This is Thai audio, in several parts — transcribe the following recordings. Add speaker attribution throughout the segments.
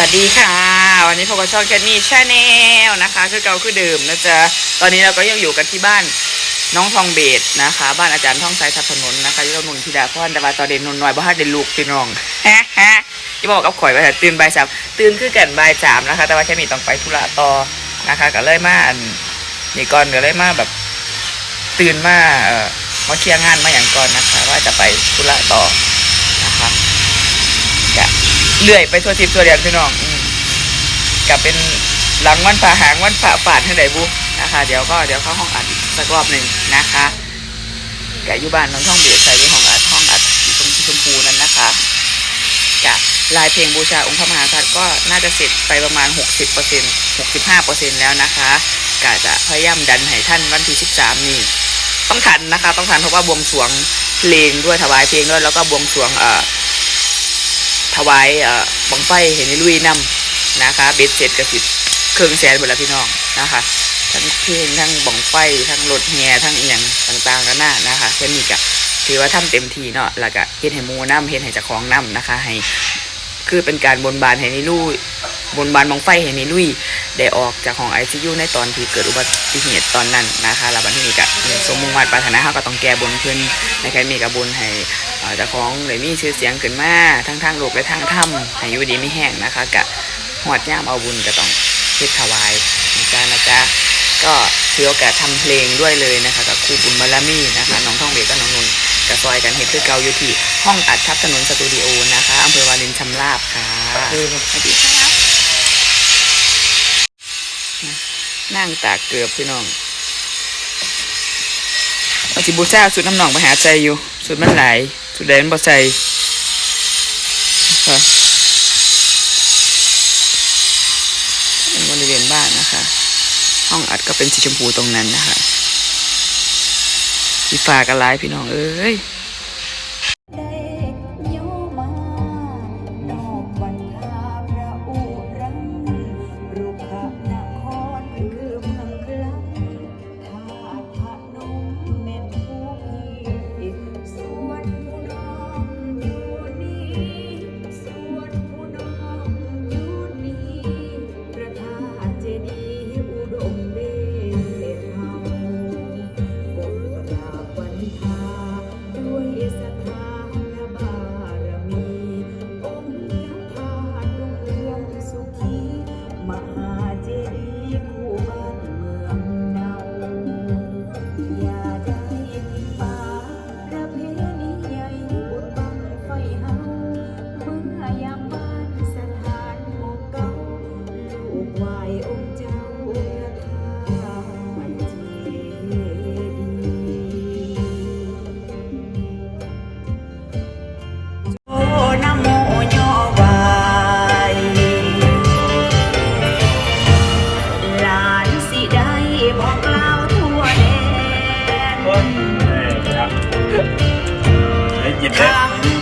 Speaker 1: สวัสดีค่ะ วันนี้พบกับช่องแคทนี่ชาแนลนะคะ คือเก่าคือเดิมนะจ๊ะตอนนี้เราก็ยังอยู่กันที่บ้านน้องทองเบสนะคะ บ้านอาจารย์ท่องไซทับถนนนะคะที่เรานนทิดาพรแต่ว่าตอเด่นนนน้อยบ้านเด่นลูกพี่น้องฮะฮะที่บอกกับข่อยว่าตื่นบ่ายสามตื่นคือกันบ่ายสามนะคะ แต่ว่าแค่มีต้องไปธุระต่อนะคะ ก็เลยมาอันนี่ก่อนก็เลยมาแบบ ตื่นมาเอ่อมาเคลียร์งานมาอย่างก่อนนะคะ ว่าจะไปธุระต่อนะคะจะ เลื่อยไปทั่วทิพย์ทั่วแดนพี่น้องกับเป็นหลังวันผ่าหางวันผ่าฝาดให้ไหนบุนะคะ เดี๋ยวก็เดี๋ยวเข้าห้องอัดสักรอบหนึ่งนะคะแกอยู่บ้านน้องช่องเบียดใส่อยู่ห้องอัดห้องอัดสีชมพูชมพูนั้นนะคะจะลายเพลงบูชาองค์พระมหากษัตริย์ก็น่าจะเสร็จไปประมาณ 60% 65%แล้วนะคะกะจะพยายามดันให้ท่านวันที่ 13 นี้ ต้องทันนะคะ ต้องทันเพราะว่าบวงสรวงเพลงด้วยถวายเพลงด้วยแล้วก็บวงสรวงเอ่อ ถวายเอ่อบังไฟเห็นในลุยนำนะคะ เบ็ดเสร็จกระสิบเครื่องแสนหมดแล้วพี่น้องนะคะ ทั้งเพลงทั้งบังไฟทั้งรถแห่ทั้งเอียงต่างๆแล้วน่านะคะแค่นี้ก็ถือว่าทำเต็มที่เนาะแล้วก็เฮ็ดให้หมูน้ำเฮ็ดให้เจ้าของน้ำนะคะ ให้ คือเป็นการบนบานให้ในลุยบนบานบังไฟให้ในลุยได้ออกจากของไอซียูในตอนที่เกิดอุบัติเหตุตอนนั้นนะคะแล้วบันที่นี้ก็สมมุ่งมั่นปรารถนาเขาก็ต้องแก้บนขึ้นในการมีกระบนให้เจ้าของเลยมีชื่อเสียงขึ้นมาทั้งทางโลกและทางถ้ำให้อยู่ดีไม่แห้งนะคะกะหอดย่ามเอาบุญก็ต้องเฮ็ดถวายนะจ๊ะนะจ๊ะก็ถือโอกาสทำเพลงด้วยเลยนะคะกับครูบุญบารมีนะคะน้องท่องเบสกับน้องนนท์ กระซอยกันเฮ็ดคือเก่าอยู่ที่ห้องอัดทับถนนสตูดิโอนะคะอำเภอวารินชำราบค่ะสวัสดีครับนั่งตากเกือบพี่น้องเอาสิบูชาสุดน้ำหนองไปหาใจอยู่ สุดมันหลสุดแดนบ่ใจค่ะเป็นบริเวณบ้านนะคะ ห้องอัดก็เป็นสีชมพูตรงนั้นนะคะ สีฟ้ากัน
Speaker 2: ไลายพี่น้องเอ้ย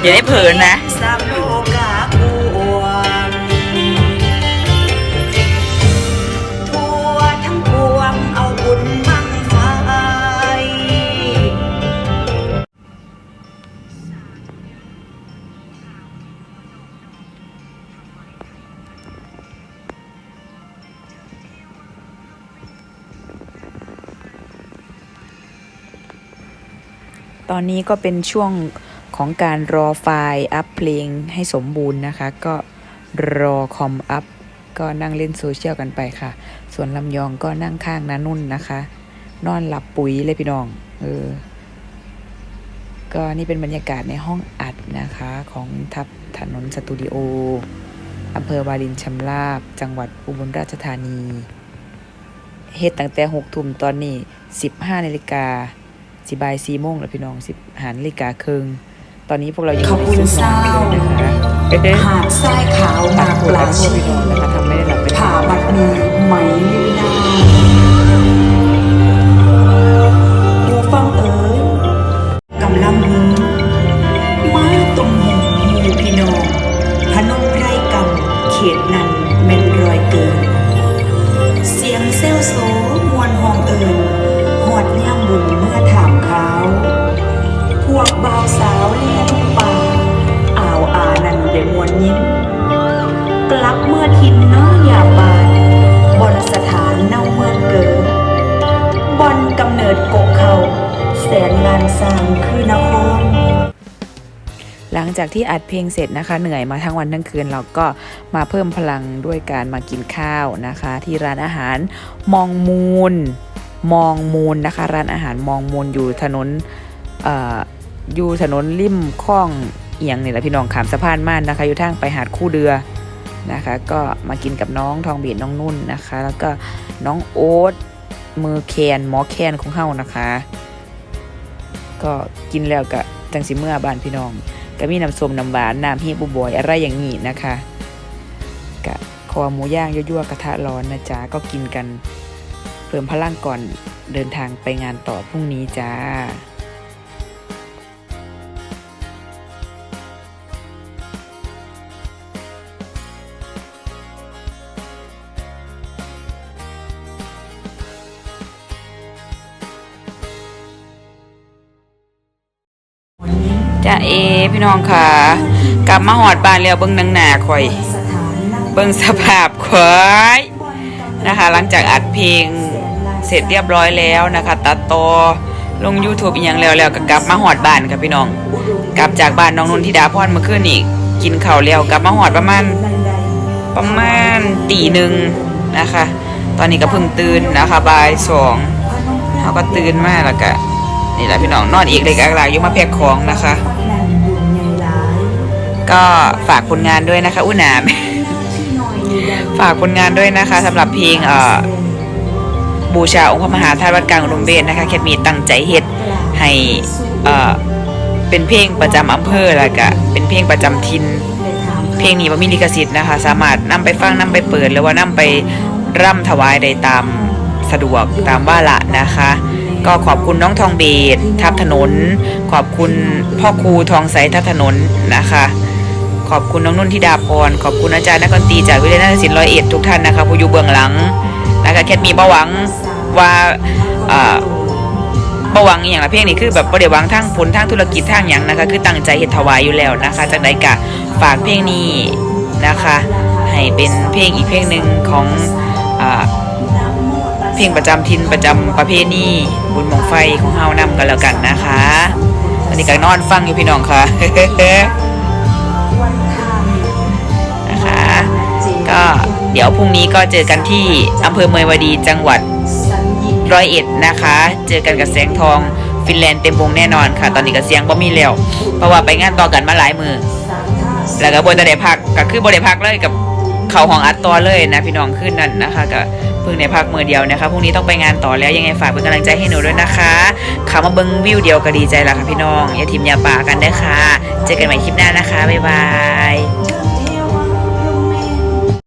Speaker 2: อย่าได้เผ
Speaker 1: ลอนะ
Speaker 3: ตอนนี้ก็เป็นช่วง ของการรอไฟล์อัพเพลงให้สมบูรณ์นะคะ ก็รอคอมอัพก็นั่งเล่นโซเชียลกันไปค่ะ ส่วนลำยองก็นั่งข้างนานุ่นนะคะ นอนหลับปุ๋ยเลยพี่น้องเออก็นี่เป็นบรรยากาศในห้องอัดนะคะของทับถนนสตูดิโออำเภอวารินชำราบ จังหวัดอุบลราชธานีเฮ็ดตั้งแต่หกทุ่มตอนนี้สิบห้านาฬิกาสิบายสี่โมงแล้วพี่น้องสิบหานาฬิกาครึ่ง ตอนนี้พวกเรายัง
Speaker 2: ขอบ
Speaker 3: ไม่
Speaker 2: คุณ
Speaker 3: ได้นอนกันเลยนะคะเอ๊ะ
Speaker 2: หาดทรายขาว
Speaker 3: ตั
Speaker 2: นา
Speaker 3: ด
Speaker 2: ป
Speaker 3: หัว
Speaker 2: ลา
Speaker 3: พวก
Speaker 2: ชี
Speaker 3: พี่น้องนะคะทำไม่ได้หลับไป
Speaker 2: ผ่าบัดมีไหมลือนา ลับเมื่อทินน้อยาบานบนสถานเน่าเมืองเกิดบอนกำเนิดกกเขาแสนลานสางคือนคร
Speaker 1: หลังจากที่อัดเพลงเสร็จนะคะ เหนื่อยมาทั้งวันทั้งคืนเราก็มาเพิ่มพลังด้วยการมากินข้าวนะคะ ที่ร้านอาหารมองมูล มองมูลนะคะ ร้านอาหารมองมูลอยู่ถนนออยู่ถนนริมคลองเอียงนี่แหละพี่น้องขามสะพานม่านนะคะ อยู่ทางไปหาดคู่เรือ นะคะ ก็มากินกับน้องทองเบียดน้องนุ่นนะคะ แล้วก็น้องโอ๊ตมือแคนหมอแคนของเฮานะคะ ก็กินแล้วก็จังสิเมื่อบ้านพี่น้องก็มีน้ำส้มน้ำหวานน้ำฮีบุบอยอะไรอย่างนี้นะคะกะคอหมูย่างยั่วๆกระทะร้อนนะจ๊ะก็กินกันเพิ่มพลังก่อนเดินทางไปงานต่อพรุ่งนี้จ้า จ้าเอพี่น้องค่ะ กลับมาหอดบ้านแล้วเบิ้งหนังหนาข่อย เบิ้งสภาพข่อยนะคะ หลังจากอัดเพลงเสร็จเรียบร้อยแล้วนะคะ ตัดต่อลง YouTube อีกอย่างแล้วแล้วก็กลับมาหอดบ้านค่ะพี่น้อง กลับจากบ้านน้องนนทิดาพรเมื่อคืนอีก กินข้าวแล้วกลับมาหอดประมาณประมาณตีหนึ่งนะคะ ตอนนี้ก็เพิ่งตื่นนะคะบ่ายสองเขาก็ตื่นมาแล้วก็ นะพี่น้องนอนอีกเลยกลางๆยกมาแพ็คของนะคะ ก็ฝากผลงานด้วยนะคะ อุ้นามฝากผลงานด้วยนะคะสำหรับเพลงเอ่อบูชาองค์พระมหาธาตุวัดกลางอุดมเบศนะคะแคทมีตั้งใจเฮ็ดให้เอ่อเป็นเพลงประจำอำเภอแล้วก็เป็นเพลงประจำทินเพลงนี้ว่ามีลิขสิทธิ์นะคะ สามารถนำไปฟังนำไปเปิดหรือว่านำไปร่ำถวายได้ตามสะดวกตามว่าละนะคะ ก็ขอบคุณน้องทองเบศทับถนน ขอบคุณพ่อครูทองใสทับถนนนะคะ ขอบคุณน้องนุ่นธิดาพร ขอบคุณอาจารย์นักดนตรีจากวิทยาลัยศิลป์ร้อยเอ็ดทุกท่านนะคะผู้อยู่เบื้องหลังนะคะแคทมีบ่หวังว่าเอ่อบ่หวังอย่างละเพลงนี้คือแบบบ่ได้หวังทางผลทางธุรกิจทางหยังนะคะ คือตั้งใจเฮ็ดถวายอยู่แล้วนะคะจากใดกะฝากเพลงนี้นะคะ ให้เป็นเพลงอีกเพลงหนึ่งของอ่า เพลงประจำทินประจำประเพณีบุญมงไฟของเฮานำกันแล้วกันนะคะตอนนี้ก็นอนฟังอยู่พี่น้องค่ะนะคะ ก็เดี๋ยวพรุ่งนี้ก็เจอกันที่อำเภอเมยวดีจังหวัดร้อยเอ็ดนะคะ เจอกันกับแสงทองฟินแลนด์เต็มวงแน่นอนค่ะ ตอนนี้ก็เสียงบ่มีแล้วเพราะว่าไปงานต่อกันมาหลายมือแล้วก็บนตะได้พักก็คือบนได้พักเลยกับ เขาห้องอัดต่อเลยนะพี่น้องขึ้นนั่นนะคะก็เพิ่งในพักมือเดียวนะคะพรุ่งนี้ต้องไปงานต่อแล้วยังไงฝากเป็นกำลังใจให้หนูด้วยนะคะขามาเบิ้งวิวเดียวก็ดีใจแล้วค่ะพี่น้องอย่าทิมอย่าป่ากันเด้อค่ะเจอกันใหม่คลิปหน้านะคะบ๊ายบาย